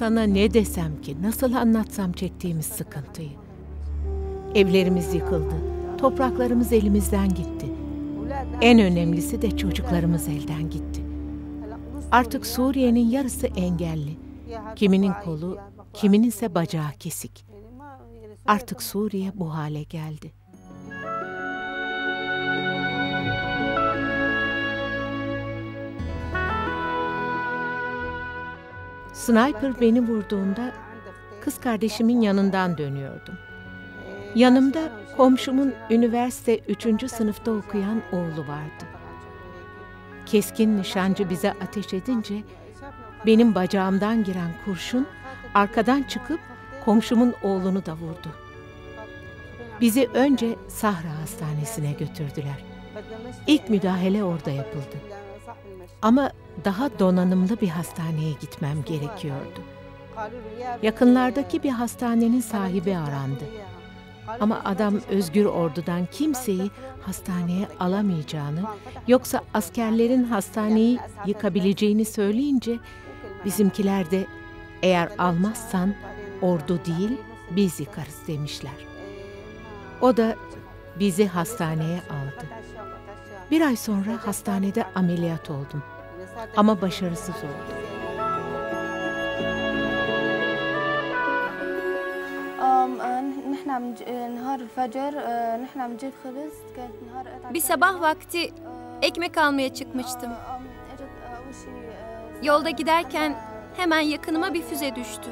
Sana ne desem ki, nasıl anlatsam çektiğimiz sıkıntıyı. Evlerimiz yıkıldı, topraklarımız elimizden gitti. En önemlisi de çocuklarımız elden gitti. Artık Suriye'nin yarısı engelli. Kiminin kolu, kimininse bacağı kesik. Artık Suriye bu hale geldi. Sniper beni vurduğunda kız kardeşimin yanından dönüyordum. Yanımda komşumun üniversite 3. sınıfta okuyan oğlu vardı. Keskin nişancı bize ateş edince benim bacağımdan giren kurşun arkadan çıkıp komşumun oğlunu da vurdu. Bizi önce Sahra Hastanesi'ne götürdüler. İlk müdahale orada yapıldı. Ama daha donanımlı bir hastaneye gitmem gerekiyordu. Yakınlardaki bir hastanenin sahibi arandı. Ama adam Özgür Ordu'dan kimseyi hastaneye alamayacağını, yoksa askerlerin hastaneyi yıkabileceğini söyleyince bizimkiler de eğer almazsan ordu değil biz yıkarız demişler. O da bizi hastaneye aldı. Bir ay sonra hastanede ameliyat oldum. Ama başarısız oldum. Bir sabah vakti ekmek almaya çıkmıştım. Yolda giderken hemen yakınıma bir füze düştü.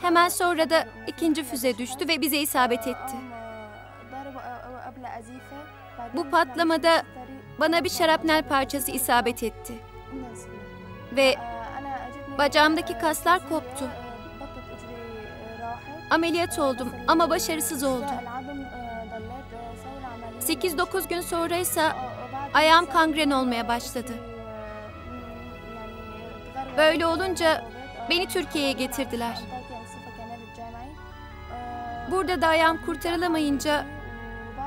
Hemen sonra da ikinci füze düştü ve bize isabet etti. Bu patlamada bana bir şarapnel parçası isabet etti. Ve bacağımdaki kaslar koptu. Ameliyat oldum ama başarısız oldum. 8-9 gün sonra ise ayağım kangren olmaya başladı. Böyle olunca beni Türkiye'ye getirdiler. Burada da ayağım kurtarılamayınca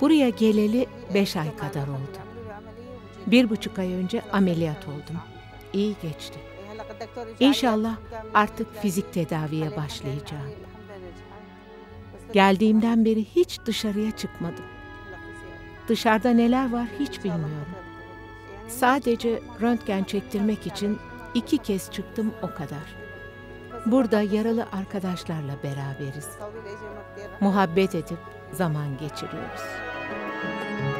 Buraya geleli beş ay kadar oldu. Bir buçuk ay önce ameliyat oldum. İyi geçti. İnşallah artık fizik tedaviye başlayacağım. Geldiğimden beri hiç dışarıya çıkmadım. Dışarıda neler var hiç bilmiyorum. Sadece röntgen çektirmek için iki kez çıktım o kadar. Burada yaralı arkadaşlarla beraberiz. Muhabbet edip zaman geçiriyoruz. thank you